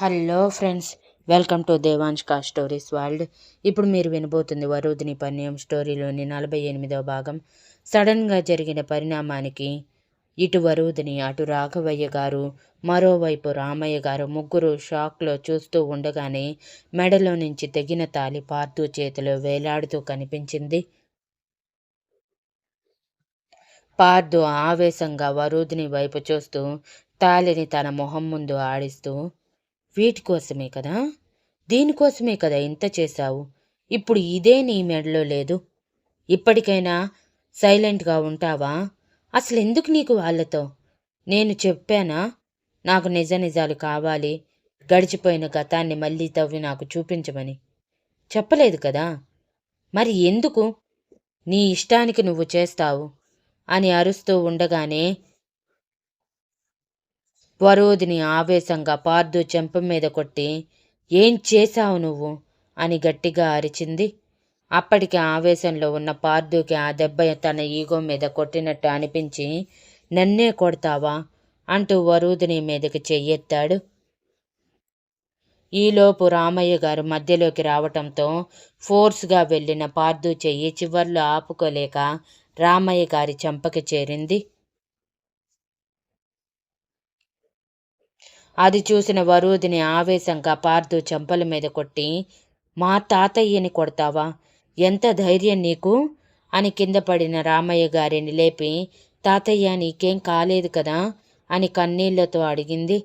Hello friends welcome to దేవాంష్కా stories world. ఇప్పుడు మీరు వినబోతుంది వరుదిని పన్యం స్టోరీలోని నలభై ఎనిమిదవ భాగం. సడన్గా జరిగిన పరిణామానికి ఇటు వరుదిని అటు రాఘవయ్య గారు మరోవైపు రామయ్య గారు ముగ్గురు షాక్లో చూస్తూ ఉండగానే మెడలో నుంచి తెగిన తాలి పార్థు చేతిలో వేలాడుతూ కనిపించింది. పార్థు ఆవేశంగా వరుదిని వైపు చూస్తూ తాలిని తన మొహం ముందు ఆడిస్తూ వీటి కోసమే కదా? దీనికోసమే కదా ఇంత చేశావు? ఇప్పుడు ఇదే నీ మెడలో లేదు. ఇప్పటికైనా సైలెంట్గా ఉంటావా? అసలు ఎందుకు నీకు వాళ్ళతో? నేను చెప్పానా? నాకు నిజ నిజాలు కావాలి. గడిచిపోయిన గతాన్ని మళ్ళీ తవ్వి నాకు చూపించమని. చెప్పలేదు కదా? మరి ఎందుకు? నీ ఇష్టానికి నువ్వు చేస్తావు అని అరుస్తూ ఉండగానే వరోధిని ఆవేశంగా పార్దు చెంప మీద కొట్టి ఏం చేశావు నువ్వు అని గట్టిగా అరిచింది. అప్పటికి ఆవేశంలో ఉన్న పార్దుకి ఆ దెబ్బ తన ఈగో మీద కొట్టినట్టు అనిపించి నన్నే కొడతావా అంటూ వరూధిని మీదకి చెయ్యెత్తాడు. ఈలోపు రామయ్య గారు మధ్యలోకి రావటంతో ఫోర్స్గా వెళ్ళిన పార్దు చెయ్యి చివర్లో ఆపుకోలేక రామయ్య గారి చెంపకి చేరింది. అది చూసిన వరూధిని ఆవేశంగా పార్దు చెంపల మీద కొట్టి మా తాతయ్యని కొడతావా? ఎంత ధైర్యం నీకు? అని కింద పడిన రామయ్య గారిని లేపి తాతయ్య నీకేం కాలేదు కదా? అని కన్నీళ్ళతో అడిగింది.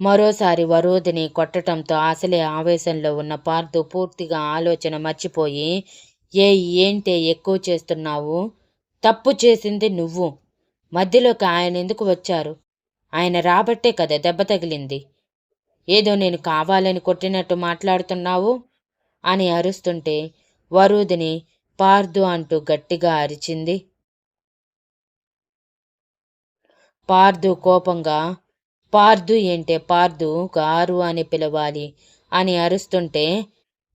మరోసారి వరోధిని కొట్టడంతో అసలే ఆవేశంలో ఉన్న పార్థు పూర్తిగా ఆలోచన మర్చిపోయి ఏ ఏంటే ఎక్కువ చేస్తున్నావు? తప్పు చేసింది నువ్వు. మధ్యలోకి ఆయన ఎందుకు వచ్చారు? ఆయన రాబట్టే కదా దెబ్బ తగిలింది. ఏదో నేను కావాలని కొట్టినట్టు మాట్లాడుతున్నావు? అని అరుస్తుంటే వరుదిని పార్దు అంటూ గట్టిగా అరిచింది. పార్దు కోపంగా పార్దు ఏంటే పార్దు? గారు అని పిలవాలి అని అరుస్తుంటే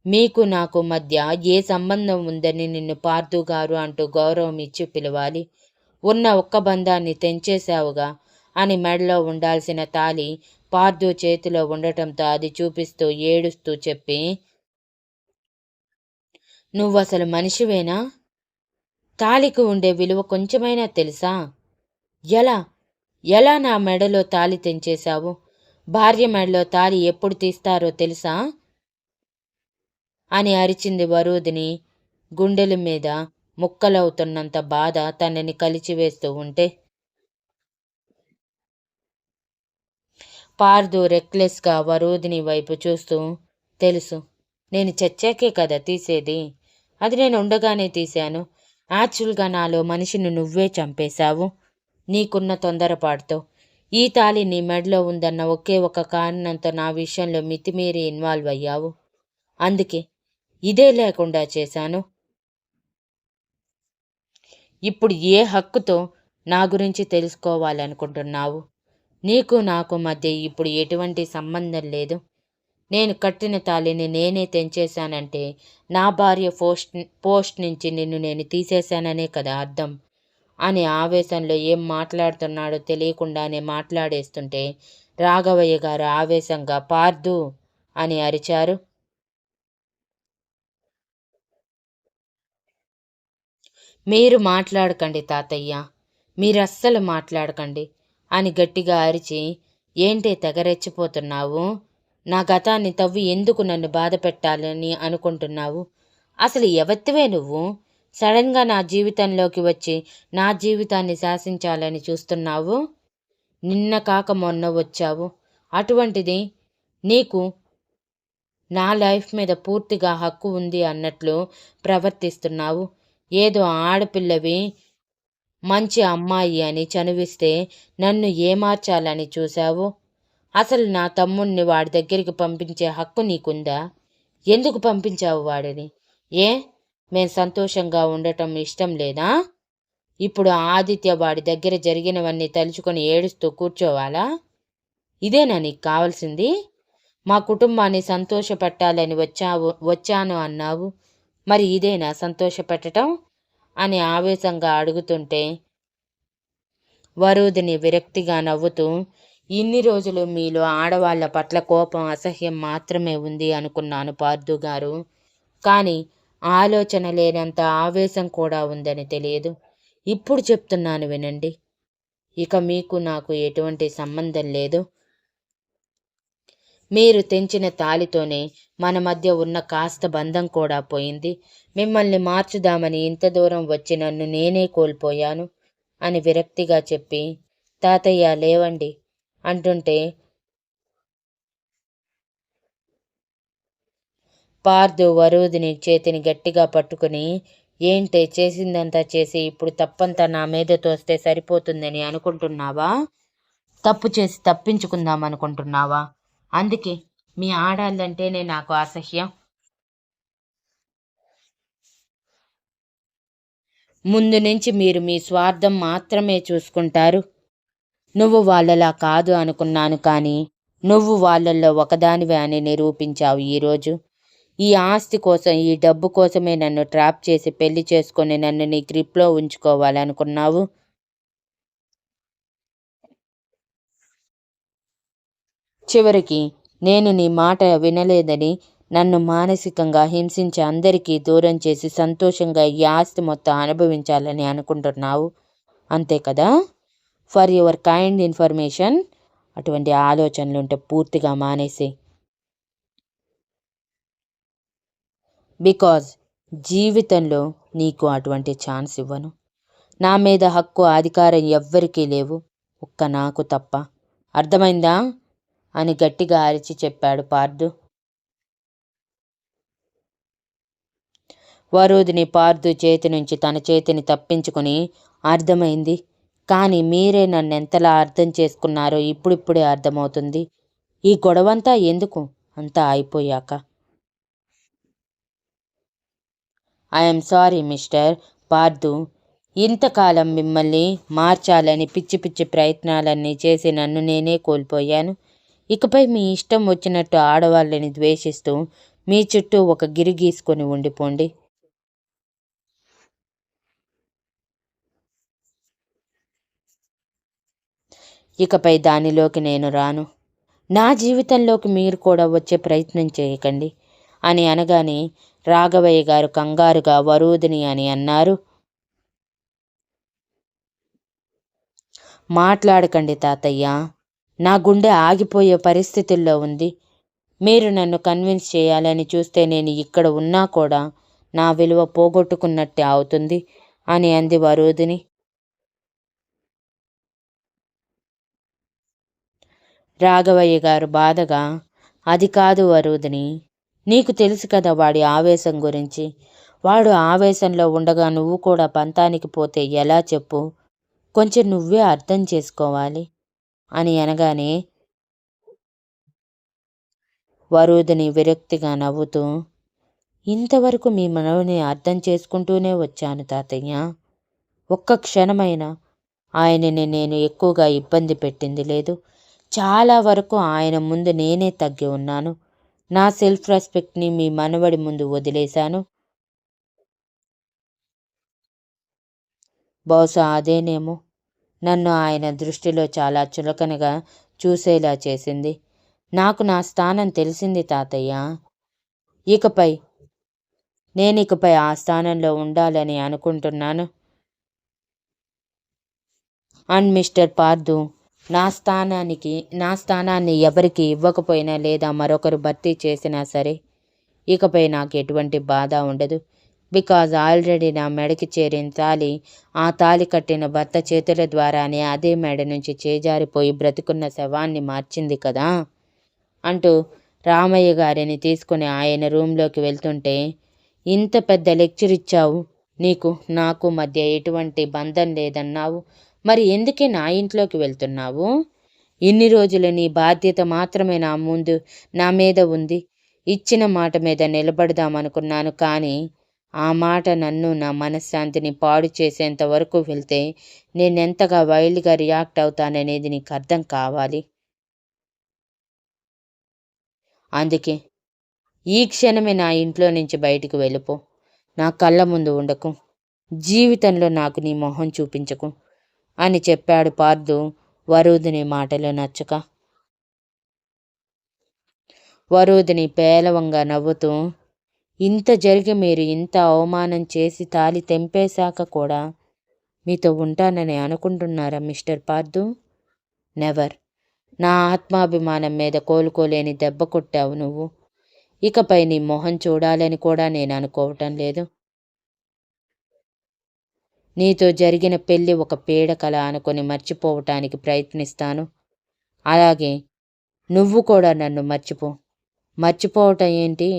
మీకు నాకు మధ్య ఏ సంబంధం ఉందని నిన్ను పార్దు గారు అంటూ గౌరవం ఇచ్చి పిలవాలి. ఉన్న ఒక్క బంధాన్ని తెంచేశావుగా. అని మెడలో ఉండాల్సిన తాలి పార్థు చేతిలో ఉండటంతో అది చూపిస్తూ ఏడుస్తూ చెప్పి నువ్వసలు మనిషివేనా? తాలికి ఉండే విలువ కొంచెమైనా తెలుసా? ఎలా? ఎలా నా మెడలో తాలి తెంచేశావు? భార్య మెడలో తాలి ఎప్పుడు తీస్తారో తెలుసా? అని అరిచింది వరుదిని గుండెల మీద ముక్కలవుతున్నంత బాధ తనని కలిచివేస్తూ ఉంటే పార్దు రెక్లెస్గా వరూధిని వైపు చూస్తూ తెలుసు నేను చచ్చాకే కదా తీసేది? అది నేను ఉండగానే తీశాను. యాక్చువల్గా నాలో మనిషిని నువ్వే చంపేశావు. నీకున్న తొందరపాటుతో ఈ తాళి నీ మెడలో ఉందన్న ఒకే ఒక కారణంతో నా విషయంలో మితిమీరి ఇన్వాల్వ్ అయ్యావు. అందుకే ఇదే లేకుండా చేశాను. ఇప్పుడు ఏ హక్కుతో నా గురించి తెలుసుకోవాలనుకుంటున్నావు? నీకు నాకు మధ్య ఇప్పుడు ఎటువంటి సంబంధం లేదు. నేను కట్టిన తాళిని నేనే తెంచేశానంటే నా భార్య పోస్ట్ పోస్ట్ నుంచి నిన్ను నేను తీసేశాననే కదా అర్థం? అని ఆవేశంలో ఏం మాట్లాడుతున్నాడో తెలియకుండానే మాట్లాడేస్తుంటే రాఘవయ్య గారు ఆవేశంగా పార్దు అని అరిచారు. మీరు మాట్లాడకండి తాతయ్య. మీరు అస్సలు మాట్లాడకండి. అని గట్టిగా అరిచి ఏంటే తెగరెచ్చిపోతున్నావు? నా గతాన్ని తవ్వి ఎందుకు నన్ను బాధ పెట్టాలని అనుకుంటున్నావు? అసలు ఎవత్తివే నువ్వు? సడన్గా నా జీవితంలోకి వచ్చి నా జీవితాన్ని శాసించాలని చూస్తున్నావు? నిన్న కాక మొన్న వచ్చావు. అటువంటిది నీకు నా లైఫ్ మీద పూర్తిగా హక్కు ఉంది అన్నట్లు ప్రవర్తిస్తున్నావు. ఏదో ఆడపిల్లవి మంచి అమ్మాయి అని చనువిస్తే నన్ను ఏమార్చాలని చూశావు? అసలు నా తమ్ముణ్ణి వాడి దగ్గరికి పంపించే హక్కు నీకుందా? ఎందుకు పంపించావు వాడిని? ఏ? మేం సంతోషంగా ఉండటం ఇష్టం లేదా? ఇప్పుడు ఆదిత్య వాడి దగ్గర జరిగినవన్నీ తలుచుకొని ఏడుస్తూ కూర్చోవాలా? ఇదేనా నీకు కావాల్సింది? మా కుటుంబాన్ని సంతోషపెట్టాలని వచ్చావు వచ్చాను అన్నావు. మరి ఇదేనా సంతోషపెట్టడం అని ఆవేశంగా అడుగుతుంటే వరుదిని విరక్తిగా నవ్వుతూ ఇన్ని రోజులు మీలో ఆడవాళ్ళ పట్ల కోపం అసహ్యం మాత్రమే ఉంది అనుకున్నాను పార్థు గారు. కానీ ఆలోచన లేనంత ఆవేశం కూడా ఉందని తెలియదు. ఇప్పుడు చెప్తున్నాను వినండి. ఇక మీకు నాకు ఎటువంటి సంబంధం లేదు. మీరు తెంచిన తాలితోనే మన మధ్య ఉన్న కాస్త బంధం కూడా పోయింది. మిమ్మల్ని మార్చుదామని ఇంత దూరం వచ్చి నన్ను నేనే కోల్పోయాను అని విరక్తిగా చెప్పి తాతయ్య లేవండి అంటుంటే పార్దు వరుదిని చేతిని గట్టిగా పట్టుకుని ఏంటే చేసిందంతా చేసి ఇప్పుడు తప్పంతా నా మీద తోస్తే సరిపోతుందని అనుకుంటున్నావా? తప్పు చేసి తప్పించుకుందాం అనుకుంటున్నావా? అందుకే మీ ఆడాలంటేనే నాకు అసహ్యం. ముందు నుంచి మీరు మీ స్వార్థం మాత్రమే చూసుకుంటారు. నువ్వు వాళ్ళలా కాదు అనుకున్నాను కానీ నువ్వు వాళ్ళల్లో ఒకదానివే అని నిరూపించావు ఈరోజు. ఈ ఆస్తి కోసం ఈ డబ్బు కోసమే నన్ను ట్రాప్ చేసి పెళ్ళి చేసుకొని నన్ను నీ గ్రిప్లో ఉంచుకోవాలనుకున్నావు. చివరికి నేను నీ మాట వినలేదని నన్ను మానసికంగా హింసించి అందరికీ దూరం చేసి సంతోషంగా ఈ ఆస్తి మొత్తం అనుభవించాలని అనుకుంటున్నావు. అంతే కదా? ఫర్ యువర్ కైండ్ ఇన్ఫర్మేషన్ అటువంటి ఆలోచనలు ఉంటే పూర్తిగా మానేసి. బికాజ్ జీవితంలో నీకు అటువంటి ఛాన్స్ ఇవ్వను. నా మీద హక్కు అధికారం ఎవ్వరికీ లేవు. ఒక్క నాకు తప్ప. అర్థమైందా? అని గట్టిగా అరిచి చెప్పాడు పార్థు వరుదిని పార్థు చేతి నుంచి తన చేతిని తప్పించుకుని అర్థమైంది. కానీ మీరే నన్ను ఎంతలా అర్థం చేసుకున్నారో ఇప్పుడిప్పుడే అర్థమవుతుంది. ఈ గొడవంతా ఎందుకు? అంతా అయిపోయాక. ఐఎమ్ సారీ మిస్టర్ పార్థు ఇంతకాలం మిమ్మల్ని మార్చాలని పిచ్చి పిచ్చి ప్రయత్నాలన్నీ చేసి నన్ను నేనే కోల్పోయాను. ఇకపై మీ ఇష్టం వచ్చినట్టు ఆడవాళ్ళని ద్వేషిస్తూ మీ చుట్టూ ఒక గిరి గీసుకొని ఉండిపోండి. ఇకపై దానిలోకి నేను రాను. నా జీవితంలోకి మీరు కూడా వచ్చే ప్రయత్నం చేయకండి అని అనగానే రాఘవయ్య గారు కంగారుగా వరూదిని అని అన్నారు. మాట్లాడకండి తాతయ్య. నా గుండె ఆగిపోయే పరిస్థితుల్లో ఉంది. మీరు నన్ను కన్విన్స్ చేయాలని చూస్తే నేను ఇక్కడ ఉన్నా కూడా నా విలువ పోగొట్టుకున్నట్టే అవుతుంది అని అంది వరుదిని. రాఘవయ్య గారు బాధగా అది కాదు వరుదిని నీకు తెలుసు కదా వాడి ఆవేశం గురించి. వాడు ఆవేశంలో ఉండగా నువ్వు కూడా పంతానికి పోతే ఎలా చెప్పు? కొంచెం నువ్వే అర్థం చేసుకోవాలి. అని అనగానే వరుదిని విరక్తిగా నవ్వుతూ ఇంతవరకు మీ మనవుని అర్థం చేసుకుంటూనే వచ్చాను తాతయ్య. ఒక్క క్షణమైనా ఆయనని నేను ఎక్కువగా ఇబ్బంది పెట్టింది లేదు. చాలా వరకు ఆయన ముందు నేనే తగ్గి ఉన్నాను. నా సెల్ఫ్ రెస్పెక్ట్ని మీ మనవడి ముందు వదిలేశాను. బహుశా అదేనేమో నన్ను ఆయన దృష్టిలో చాలా చులకనగా చూసేలా చేసింది. నాకు నా స్థానం తెలిసింది తాతయ్య. ఇకపై నేను ఇకపై ఆ స్థానంలో ఉండాలని అనుకుంటున్నాను. అండ్ మిస్టర్ పార్దు నా స్థానానికి నా స్థానాన్ని ఎవరికి ఇవ్వకపోయినా లేదా మరొకరు భర్తీ చేసినా సరే ఇకపై నాకు ఎటువంటి బాధ ఉండదు. బికాజ్ ఆల్రెడీ నా మెడకి చేరిన తాలి ఆ తాలి కట్టిన భర్త చేతుల ద్వారానే అదే మెడ నుంచి చేజారిపోయి బ్రతుకున్న శవాన్ని మార్చింది కదా? అంటూ రామయ్య గారిని తీసుకుని ఆయన రూమ్లోకి వెళ్తుంటే ఇంత పెద్ద లెక్చర్ ఇచ్చావు. నీకు నాకు మధ్య ఎటువంటి బంధం లేదన్నావు. మరి ఎందుకే నా ఇంట్లోకి వెళ్తున్నావు? ఇన్ని రోజులు నీ బాధ్యత మాత్రమే నా ముందు నా మీద ఉంది. ఇచ్చిన మాట మీద నిలబడదామనుకున్నాను కానీ ఆ మాట నన్ను నా మనశ్శాంతిని పాడు చేసేంత వరకు వెళ్తే నేనెంతగా వైల్డ్గా రియాక్ట్ అవుతాననేది నీకు అర్థం కావాలి. అందుకే ఈ క్షణమే నా ఇంట్లో నుంచి బయటికి వెళ్ళిపో. నా కళ్ళ ముందు ఉండకు. జీవితంలో నాకు నీ మొహం చూపించకు అని చెప్పాడు పార్థు వరుదిని మాటలు నచ్చక. వరుదిని పేలవంగా నవ్వుతూ ఇంత జరిగి మీరు ఇంత అవమానం చేసి తాలి తెంపేశాక కూడా మీతో ఉంటానని అనుకుంటున్నారా మిస్టర్ పార్దు? నెవర్. నా ఆత్మాభిమానం మీద కోలుకోలేని దెబ్బ కొట్టావు నువ్వు. ఇకపై నీ మొహం చూడాలని కూడా నేను అనుకోవటం లేదు. నీతో జరిగిన పెళ్ళి ఒక పీడకల అనుకొని మర్చిపోవటానికి ప్రయత్నిస్తాను. అలాగే నువ్వు కూడా నన్ను మర్చిపో. మర్చిపోవటం ఏంటి?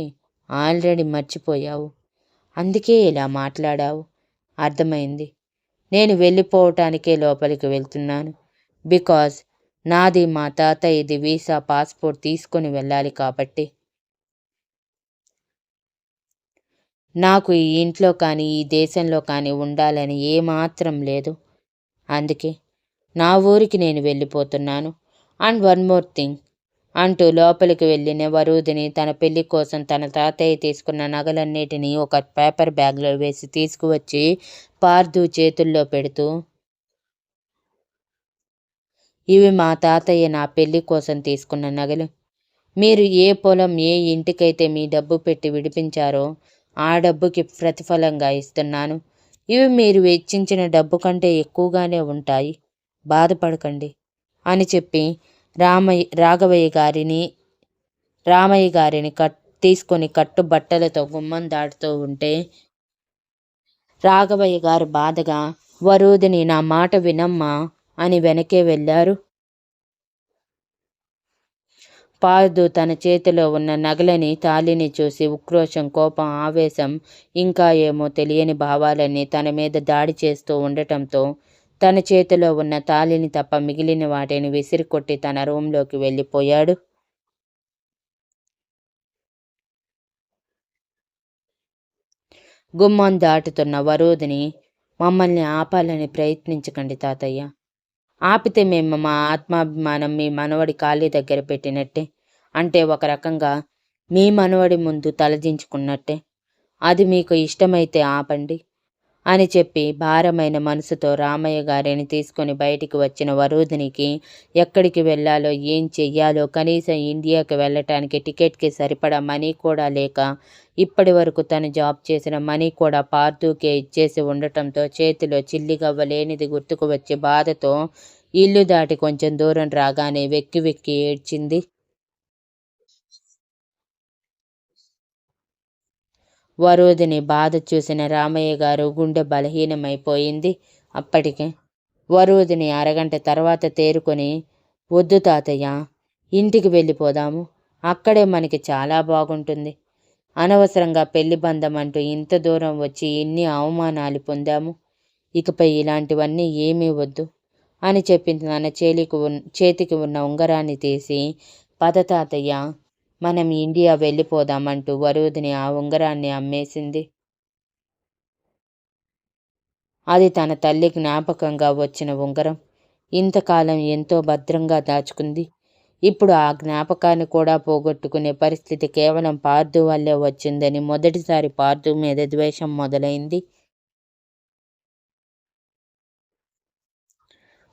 ఆల్రెడీ మర్చిపోయావు. అందుకే ఇలా మాట్లాడావు. అర్థమైంది. నేను వెళ్ళిపోవటానికే లోపలికి వెళ్తున్నాను. బికాజ్ నాది మా తాతయ్యది వీసా పాస్పోర్ట్ తీసుకొని వెళ్ళాలి కాబట్టి. నాకు ఈ ఇంట్లో కానీ ఈ దేశంలో కానీ ఉండాలని ఏమాత్రం లేదు. అందుకే నా ఊరికి నేను వెళ్ళిపోతున్నాను. And one more thing. అంటూ లోపలికి వెళ్ళిన వరూదిని తన పెళ్ళి కోసం తన తాతయ్య తీసుకున్న నగలన్నిటినీ ఒక పేపర్ బ్యాగ్లో వేసి తీసుకువచ్చి పార్దు చేతుల్లో పెడుతూ ఇవి మా తాతయ్య నా పెళ్ళి కోసం తీసుకున్న నగలు. మీరు ఏ పొలం ఏ ఇంటికైతే మీ డబ్బు పెట్టి విడిపించారో ఆ డబ్బుకి ప్రతిఫలంగా ఇస్తున్నాను. ఇవి మీరు వెచ్చించిన డబ్బు కంటే ఎక్కువగానే ఉంటాయి. బాధపడకండి అని చెప్పి రామయ్య రాఘవయ్య గారిని రామయ్య గారిని కట్ తీసుకొని కట్టు బట్టలతో గుమ్మం దాటుతూ ఉంటే రాఘవయ్య గారు బాధగా వరూదిని నా మాట వినమ్మా అని వెనకే వెళ్ళారు. పార్దు తన చేతిలో ఉన్న నగలని తాలిని చూసి ఉక్రోషం కోపం ఆవేశం ఇంకా ఏమో తెలియని భావాలన్నీ తన మీద దాడి చేస్తూ ఉండటంతో తన చేతిలో ఉన్న తాళిని తప్ప మిగిలిన వాటిని విసిరికొట్టి తన రూంలోకి వెళ్ళిపోయాడు. గుమ్మం దాటుతున్న వరోధిని మమ్మల్ని ఆపాలని ప్రయత్నించకండి తాతయ్య. ఆపితే మేము మా ఆత్మాభిమానం మీ మనవడి ఖాళీ దగ్గర పెట్టినట్టే. అంటే ఒక రకంగా మీ మనవడి ముందు తలదించుకున్నట్టే. అది మీకు ఇష్టమైతే ఆపండి. అని చెప్పి భారమైన మనసుతో రామయ్య గారిని తీసుకొని బయటికి వచ్చిన వరూధినికి ఎక్కడికి వెళ్ళాలో ఏం చెయ్యాలో కనీసం ఇండియాకి వెళ్ళటానికి టికెట్కి సరిపడా మనీ కూడా లేక ఇప్పటి వరకు తను జాబ్ చేసిన మనీ కూడా పార్తూకే ఇచ్చేసి ఉండటంతో చేతిలో చిల్లిగవ్వ లేనిది గుర్తుకు వచ్చే బాధతో ఇల్లు దాటి కొంచెం దూరం రాగానే వెక్కి వెక్కి ఏడ్చింది. వరోధిని బాధ చూసిన రామయ్య గారు గుండె బలహీనమైపోయింది. అప్పటికే వరోధిని అరగంట తర్వాత తేరుకొని వద్దు తాతయ్య ఇంటికి వెళ్ళిపోదాము. అక్కడే మనకి చాలా బాగుంటుంది. అనవసరంగా పెళ్ళి బంధం అంటూ ఇంత దూరం వచ్చి ఇన్ని అవమానాలు పొందాము? ఇకపై ఇలాంటివన్నీ ఏమీ వద్దు అని చెప్పి తన చేలికి ఉన్ చేతికి ఉన్న ఉంగరాన్ని తీసి పద తాతయ్య మనం ఇండియా వెళ్ళిపోదామంటూ వరుదిని ఆ ఉంగరాన్ని అమ్మేసింది. అది తన తల్లి జ్ఞాపకంగా వచ్చిన ఉంగరం. ఇంతకాలం ఎంతో భద్రంగా దాచుకుంది. ఇప్పుడు ఆ జ్ఞాపకాన్ని కూడా పోగొట్టుకునే పరిస్థితి కేవలం పార్దు వల్లే వచ్చిందని మొదటిసారి పార్దు మీద ద్వేషం మొదలైంది.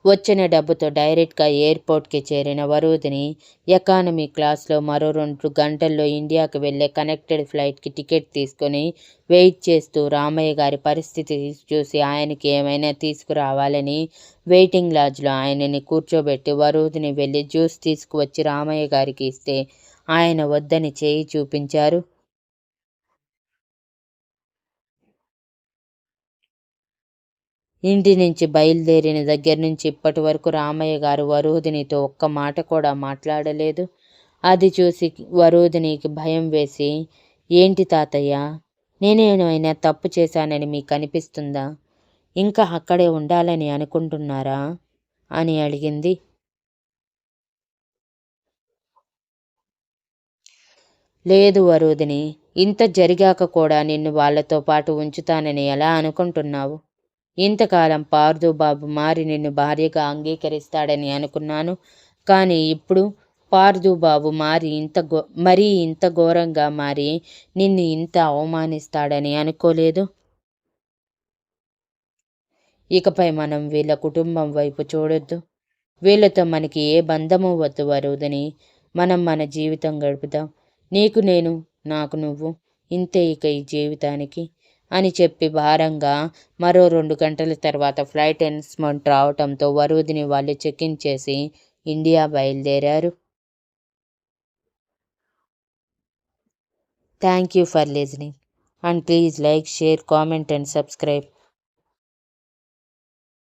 వచ్చిన డబ్బుతో డైరెక్ట్గా ఎయిర్పోర్ట్కి చేరిన వరుదిని ఎకానమీ క్లాస్లో మరో రెండు గంటల్లో ఇండియాకి వెళ్ళే కనెక్టెడ్ ఫ్లైట్కి టికెట్ తీసుకొని వెయిట్ చేస్తూ రామయ్య గారి పరిస్థితి చూసి ఆయనకి ఏమైనా తీసుకురావాలని వెయిటింగ్ లాడ్జ్లో ఆయనని కూర్చోబెట్టి వరుదిని వెళ్ళి జ్యూస్ తీసుకువచ్చి రామయ్య గారికి ఇస్తే ఆయన వద్దని చేయి చూపించారు. ఇంటి నుంచి బయలుదేరిన దగ్గర నుంచి ఇప్పటి వరకు రామయ్య గారు వరూధినితో ఒక్క మాట కూడా మాట్లాడలేదు. అది చూసి వరూధినికి భయం వేసి ఏంటి తాతయ్య నేనేమైనా తప్పు చేశానని మీకు అనిపిస్తుందా? ఇంకా అక్కడే ఉండాలని అనుకుంటున్నారా? అని అడిగింది. లేదు వరుదిని ఇంత జరిగాక కూడా నిన్ను వాళ్ళతో పాటు ఉంచుతానని ఎలా అనుకుంటున్నావు? ఇంతకాలం పార్దు బాబు మారి నిన్ను భార్యగా అంగీకరిస్తాడని అనుకున్నాను. కానీ ఇప్పుడు పార్దు బాబు మారి ఇంత గో మరీ ఇంత ఘోరంగా మారి నిన్ను ఇంత అవమానిస్తాడని అనుకోలేదు. ఇకపై మనం వీళ్ళ కుటుంబం వైపు చూడొద్దు. వీళ్ళతో మనకి ఏ బంధము వద్దు వరుదని మనం మన జీవితం గడుపుదాం. నీకు నేను నాకు నువ్వు. ఇంతే ఇక ఈ జీవితానికి. అని చెప్పి భారంగా మరో రెండు గంటల తర్వాత ఫ్లైట్ అనౌన్స్మెంట్ రావటంతో వరుదిని వాళ్ళు చెక్ ఇన్ చేసి ఇండియా బయలుదేరారు. Thank you for listening and please like share comment and subscribe